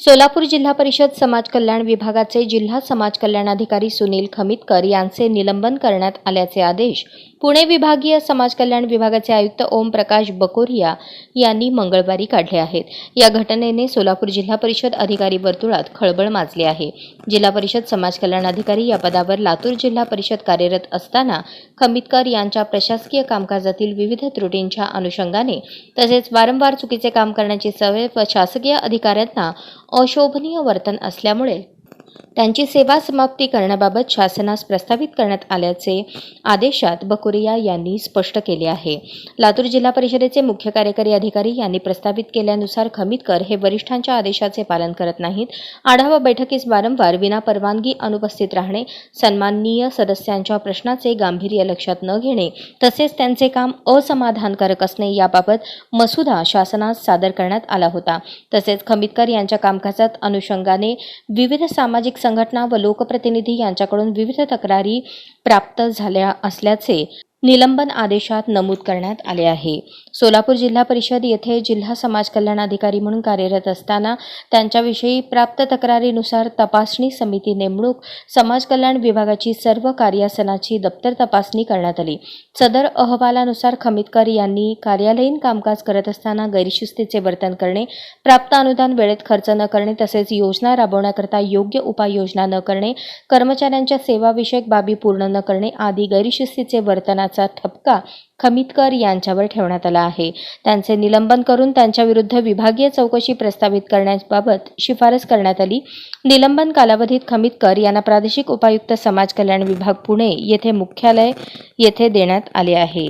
सोलापूर जिल्हा परिषद समाज कल्याण विभागाचे जिल्हा समाज कल्याण अधिकारी सुनील खमितकर यांचे निलंबन करण्यात आल्याचे आदेश पुणे विभागीय समाज कल्याण विभागाचे आयुक्त ओम प्रकाश बकोरिया यांनी मंगळवारी काढले आहेत. या घटनेने सोलापूर जिल्हा परिषद अधिकारी वर्तुळात खळबळ माजली आहे. जिल्हा परिषद समाज कल्याण अधिकारी या पदावर लातूर जिल्हा परिषद कार्यरत असताना खमितकर यांच्या प्रशासकीय कामकाजातील विविध त्रुटींच्या अनुषंगाने तसेच वारंवार चुकीचे काम करण्याची सवय व शासकीय अधिकाऱ्यांना अशोभनीय वर्तन असल्यामुळे त्यांची सेवा समाप्ती करण्याबाबत शासनास प्रस्तावित करण्यात आल्याचे आदेशात बकुरिया यांनी स्पष्ट केले आहे. लातूर जिल्हा परिषदेचे मुख्य कार्यकारी अधिकारी यांनी प्रस्तावित केल्यानुसार खमितकर हे वरिष्ठांच्या आदेशाचे पालन करत नाहीत. आढावा बैठकीस वारंवार विनापरवानगी अनुपस्थित राहणे सन्माननीय सदस्यांच्या प्रश्नाचे गांभीर्य लक्षात न घेणे तसेच त्यांचे काम असमाधानकारक असणे याबाबत मसुदा शासनास सादर करण्यात आला होता. तसेच खमीतकर यांच्या कामकाजात अनुषंगाने विविध सामाजिक संघटना व लोकप्रतिनिधी यांच्याकडून विविध तक्रारी प्राप्त झाल्या असल्याचे निलंबन आदेशात नमूद करण्यात आले आहे. सोलापूर जिल्हा परिषद येथे जिल्हा समाज कल्याण अधिकारी म्हणून कार्यरत असताना त्यांच्याविषयी प्राप्त तक्रारीनुसार तपासणी समिती नेमणूक समाज कल्याण विभागाची सर्व कार्यासनाची दप्तर तपासणी करण्यात आली. सदर अहवालानुसार खमितकर यांनी कार्यालयीन कामकाज करत असताना गैरशिस्तीचे वर्तन करणे प्राप्त अनुदान वेळेत खर्च न करणे तसेच योजना राबवण्याकरता योग्य उपाययोजना न करणे कर्मचाऱ्यांच्या सेवाविषयक बाबी पूर्ण न करणे आदी गैरशिस्तीचे वर्तनाचा ठपका खमितकर यांच्यावर ठेवण्यात आला आहे. त्यांचे निलंबन करून त्यांच्याविरुद्ध विभागीय चौकशी प्रस्तावित करण्याबाबत शिफारस करण्यात आली. निलंबन कालावधीत खमितकर यांना प्रादेशिक उपायुक्त समाज कल्याण विभाग पुणे येथे मुख्यालय येथे देण्यात आले आहे.